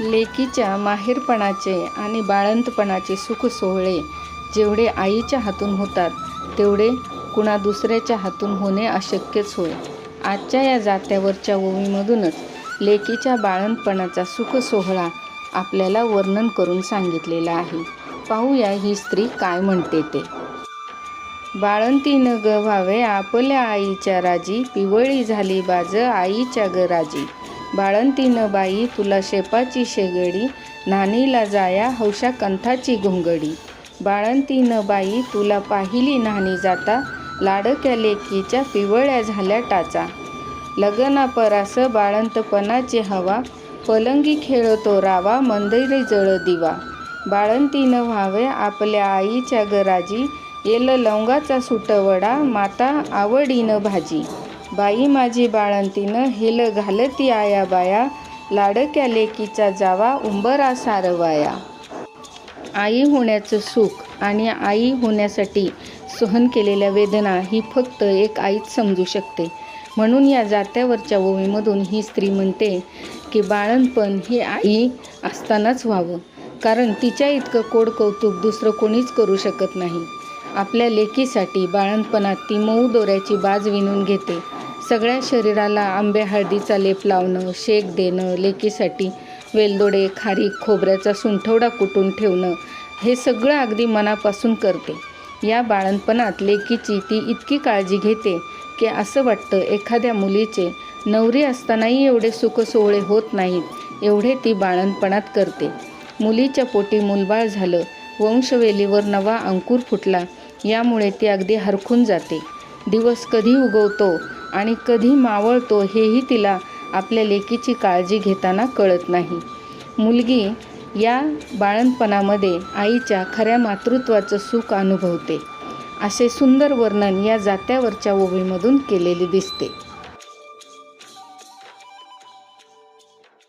लेकीच्या माहेरपणाचे आणि बाळंतपणाचे सुख सोहळे जेवढे आईच्या हातून होतात तेवढे कुणा दुसऱ्याच्या हातून होणे अशक्यच होय. आजच्या या जात्यावरच्या ओवीमधूनच लेकीच्या बाळंतपणाचा सुख सोहळा आपल्याला वर्णन करून सांगितलेला आहे. पाहूया ही स्त्री काय म्हणते ते. बाळंती न ग व्हावे आपल्या आईच्या राजी पिवळी झाली बाज आईच्या ग राजी. बाळंतीनं बाई तुला शेपाची शेगडी नानीला जाया हौशा कंथाची घोंगडी. बाळंतीनं बाई तुला पाहिली नानी जाता लाडक्या लेकीच्या पिवळ्या झाल्या टाचा. लगना परास बाळंतपणाची हवा पलंगी खेळतो रावा मंदिरी जळ दिवा. बाळंतीनं व्हावे आपल्या आईच्या गराजी येल लवंगाचा सुटवडा माता आवडीनं भाजी. बाई माझी बाळंतीनं हेल घालती आया बाया लाडक्या लेकीचा जावा उंबरा सारवाया. आई होण्याचं सुख आणि आई होण्यासाठी सहन केलेल्या वेदना ही फक्त एक आईच समजू शकते. म्हणून या जात्यावरच्या ओवीमधून ही स्त्री म्हणते की बाळणपण हे आई असतानाच व्हावं कारण तिच्या इतकं कोड कौतुक दुसरं कोणीच करू शकत नाही. आपल्या लेकीसाठी बाळणपणात ती मऊ दोऱ्याची बाज विणून घेते. सगळ्या शरीराला आंबे हळदीचा लेप लावणं शेक देणं लेकीसाठी वेलदोडे खारीक खोबऱ्याचा सुंठवडा कुटून ठेवणं हे सगळं अगदी मनापासून करते. या बाळणपणात लेकीची ती इतकी काळजी घेते की असं वाटतं एखाद्या मुलीचे नवरी असतानाही एवढे सुखसोहळे होत नाहीत एवढे ती बाळणपणात करते. मुलीच्या पोटी मुलबाळ झालं वंशवेलीवर नवा अंकुर फुटला यामुळे ती अगदी हरखून जाते. दिवस कधी उगवतो आणि कधी मावळतो हेही तिला आपल्या लेकीची काळजी घेताना कळत नाही. मुलगी या बाळणपणामध्ये आईच्या खऱ्या मातृत्वाचं सुख अनुभवते. असे सुंदर वर्णन या जात्यावरच्या ओवीमधून केलेले दिसते.